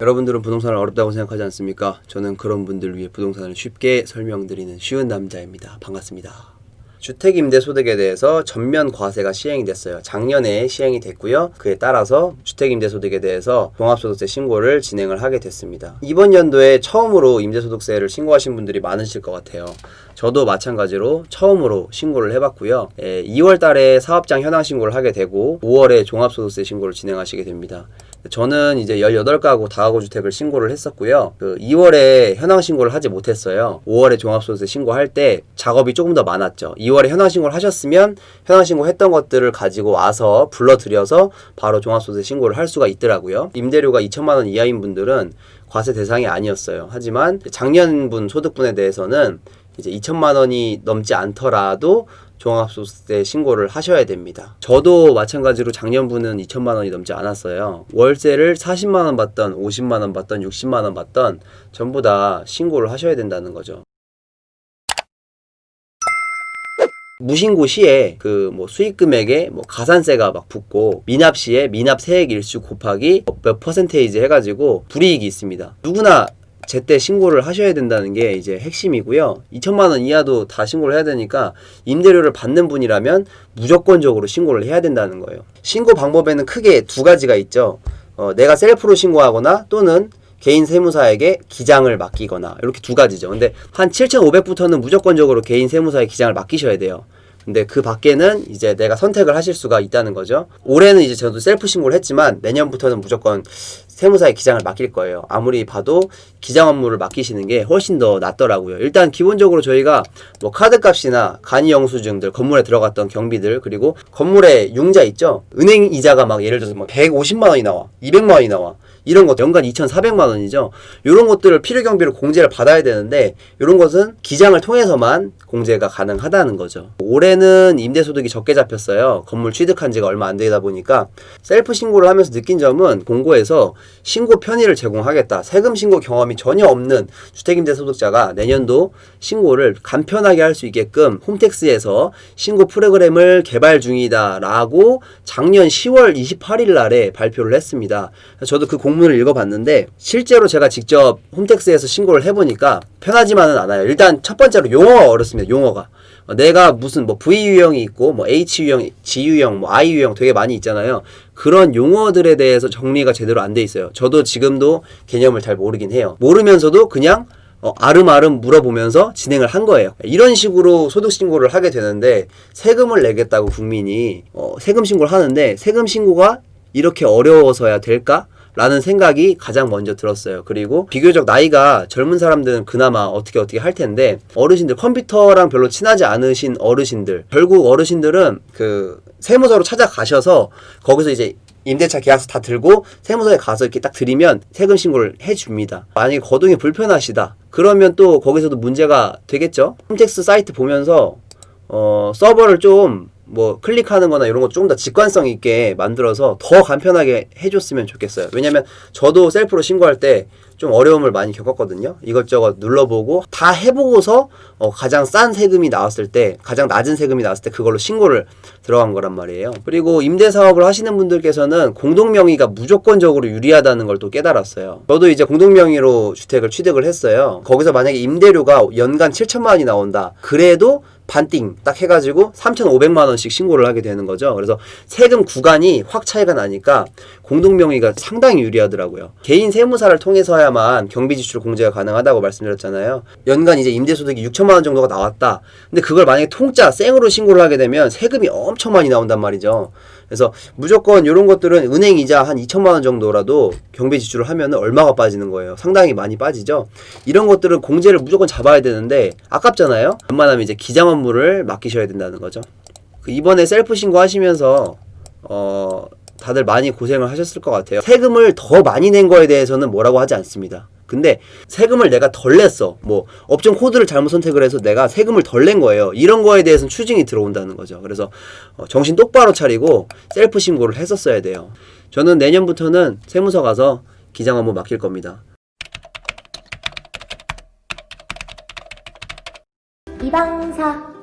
여러분들은 부동산을 어렵다고 생각하지 않습니까? 저는 그런 분들 위해 부동산을 쉽게 설명드리는 쉬운 남자입니다. 반갑습니다. 주택임대소득에 대해서 전면 과세가 시행이 됐어요. 작년에 시행이 됐고요. 그에 따라서 주택임대소득에 대해서 종합소득세 신고를 진행을 하게 됐습니다. 이번 연도에 처음으로 임대소득세를 신고하신 분들이 많으실 것 같아요. 저도 마찬가지로 처음으로 신고를 해봤고요. 2월 달에 사업장 현황 신고를 하게 되고 5월에 종합소득세 신고를 진행하시게 됩니다. 저는 이제 18가구 다가구 주택을 신고를 했었고요. 그 2월에 현황 신고를 하지 못했어요. 5월에 종합소득세 신고할 때 작업이 조금 더 많았죠. 2월에 현황 신고를 하셨으면 현황 신고했던 것들을 가지고 와서 불러들여서 바로 종합소득세 신고를 할 수가 있더라고요. 임대료가 2천만 원 이하인 분들은 과세 대상이 아니었어요. 하지만 작년분 소득분에 대해서는 이제 2천만 원이 넘지 않더라도 종합소득세 신고를 하셔야 됩니다. 저도 마찬가지로 작년분은 2천만 원이 넘지 않았어요. 월세를 40만 원 받던 50만 원 받던 60만 원 받던 전부 다 신고를 하셔야 된다는 거죠. 무신고 시에 그 뭐 수익 금액에 뭐 가산세가 막 붙고 미납 시에 미납 세액 일수 곱하기 몇 퍼센테이지 해가지고 불이익이 있습니다. 누구나 제때 신고를 하셔야 된다는 게 이제 핵심이고요. 2천만 원 이하도 다 신고를 해야 되니까 임대료를 받는 분이라면 무조건적으로 신고를 해야 된다는 거예요. 신고 방법에는 크게 두 가지가 있죠. 어, 내가 셀프로 신고하거나 또는 개인 세무사에게 기장을 맡기거나 이렇게 두 가지죠. 근데 한 7,500부터는 무조건적으로 개인 세무사에 기장을 맡기셔야 돼요. 근데 그 밖에는 이제 내가 선택을 하실 수가 있다는 거죠. 올해는 이제 저도 셀프 신고를 했지만 내년부터는 무조건 세무사에 기장을 맡길 거예요. 아무리 봐도 기장 업무를 맡기시는 게 훨씬 더 낫더라고요. 일단 기본적으로 저희가 뭐 카드값이나 간이 영수증들, 건물에 들어갔던 경비들, 그리고 건물에 융자 있죠? 은행 이자가 막 예를 들어서 뭐 150만 원이 나와, 200만 원이 나와. 이런 것 연간 2,400만 원이죠. 이런 것들을 필요 경비로 공제를 받아야 되는데 이런 것은 기장을 통해서만 공제가 가능하다는 거죠. 올해는 임대 소득이 적게 잡혔어요. 건물 취득한 지가 얼마 안 되다 보니까 셀프 신고를 하면서 느낀 점은 공고에서 신고 편의를 제공하겠다. 세금 신고 경험이 전혀 없는 주택임대 소득자가 내년도 신고를 간편하게 할 수 있게끔 홈택스에서 신고 프로그램을 개발 중이다라고 작년 10월 28일 날에 발표를 했습니다. 저도 그 공문을 읽어봤는데 실제로 제가 직접 홈택스에서 신고를 해보니까 편하지만은 않아요. 일단 첫 번째로 용어가 어렵습니다. 용어가. 어, 내가 무슨 뭐 V 유형이 있고 뭐 H 유형, G 유형, 뭐 I 유형 되게 많이 있잖아요. 그런 용어들에 대해서 정리가 제대로 안 돼 있어요. 저도 지금도 개념을 잘 모르긴 해요. 모르면서도 그냥 어, 아름아름 물어보면서 진행을 한 거예요. 이런 식으로 소득 신고를 하게 되는데 세금을 내겠다고 국민이 어, 세금 신고를 하는데 세금 신고가 이렇게 어려워서야 될까? 라는 생각이 가장 먼저 들었어요. 그리고 비교적 나이가 젊은 사람들은 그나마 어떻게 어떻게 할 텐데 어르신들 컴퓨터랑 별로 친하지 않으신 어르신들 결국 어르신들은 그 세무서로 찾아가셔서 거기서 이제 임대차 계약서 다 들고 세무서에 가서 이렇게 딱 드리면 세금 신고를 해줍니다. 만약에 거동이 불편하시다. 그러면 또 거기서도 문제가 되겠죠. 홈택스 사이트 보면서 어, 서버를 좀 뭐 클릭하는 거나 이런 거좀더 직관성 있게 만들어서 더 간편하게 해줬으면 좋겠어요. 왜냐면 저도 셀프로 신고할 때 좀 어려움을 많이 겪었거든요. 이것저것 눌러보고 다 해보고서 어, 가장 싼 세금이 나왔을 때, 가장 낮은 세금이 나왔을 때 그걸로 신고를 들어간 거란 말이에요. 그리고 임대 사업을 하시는 분들께서는 공동 명의가 무조건적으로 유리하다는 걸 또 깨달았어요. 저도 이제 공동 명의로 주택을 취득을 했어요. 거기서 만약에 임대료가 연간 7천만 원이 나온다. 그래도 반띵 딱 해가지고 3,500만 원씩 신고를 하게 되는 거죠. 그래서 세금 구간이 확 차이가 나니까 공동명의가 상당히 유리하더라고요. 개인 세무사를 통해서야만 경비 지출 공제가 가능하다고 말씀드렸잖아요. 연간 이제 임대소득이 6천만 원 정도가 나왔다. 근데 그걸 만약에 통짜 생으로 신고를 하게 되면 세금이 엄청 많이 나온단 말이죠. 그래서 무조건 이런 것들은 은행 이자 한 2천만 원 정도라도 경비 지출을 하면 얼마가 빠지는 거예요. 상당히 많이 빠지죠. 이런 것들은 공제를 무조건 잡아야 되는데 아깝잖아요. 웬만하면 이제 기장 업무를 맡기셔야 된다는 거죠. 그 이번에 셀프 신고 하시면서 어 다들 많이 고생을 하셨을 것 같아요. 세금을 더 많이 낸 거에 대해서는 뭐라고 하지 않습니다. 근데 세금을 내가 덜 냈어. 뭐 업종 코드를 잘못 선택을 해서 내가 세금을 덜 낸 거예요. 이런 거에 대해서는 추징이 들어온다는 거죠. 그래서 어, 정신 똑바로 차리고 셀프 신고를 했었어야 돼요. 저는 내년부터는 세무서 가서 기장 업무 맡길 겁니다. 이방사